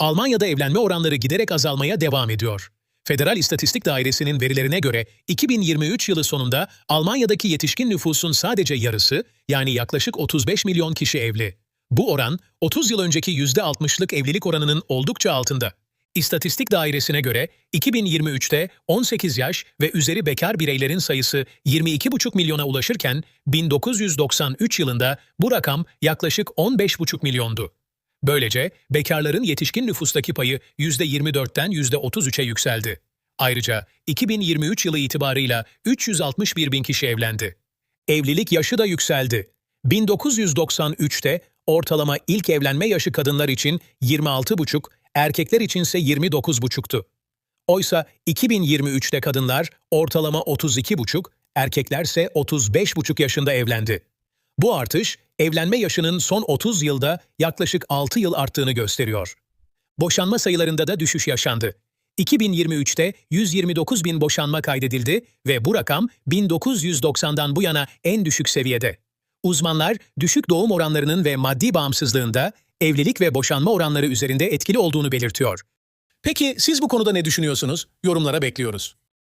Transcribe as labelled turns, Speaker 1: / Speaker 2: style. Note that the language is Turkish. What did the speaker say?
Speaker 1: Almanya'da evlenme oranları giderek azalmaya devam ediyor. Federal İstatistik Dairesi'nin verilerine göre 2023 yılı sonunda Almanya'daki yetişkin nüfusun sadece yarısı yani yaklaşık 35 milyon kişi evli. Bu oran 30 yıl önceki %60'lık evlilik oranının oldukça altında. İstatistik Dairesi'ne göre 2023'te 18 yaş ve üzeri bekar bireylerin sayısı 22,5 milyona ulaşırken 1993 yılında bu rakam yaklaşık 15,5 milyondu. Böylece bekarların yetişkin nüfustaki payı %24'ten %33'e yükseldi. Ayrıca 2023 yılı itibarıyla 361 bin kişi evlendi. Evlilik yaşı da yükseldi. 1993'te ortalama ilk evlenme yaşı kadınlar için 26,5, erkekler içinse 29,5'tu. Oysa 2023'te kadınlar ortalama 32,5, erkeklerse 35,5 yaşında evlendi. Bu artış, evlenme yaşının son 30 yılda yaklaşık 6 yıl arttığını gösteriyor. Boşanma sayılarında da düşüş yaşandı. 2023'te 129 bin boşanma kaydedildi ve bu rakam 1990'dan bu yana en düşük seviyede. Uzmanlar, düşük doğum oranlarının ve maddi bağımsızlığında evlilik ve boşanma oranları üzerinde etkili olduğunu belirtiyor. Peki siz bu konuda ne düşünüyorsunuz? Yorumlara bekliyoruz.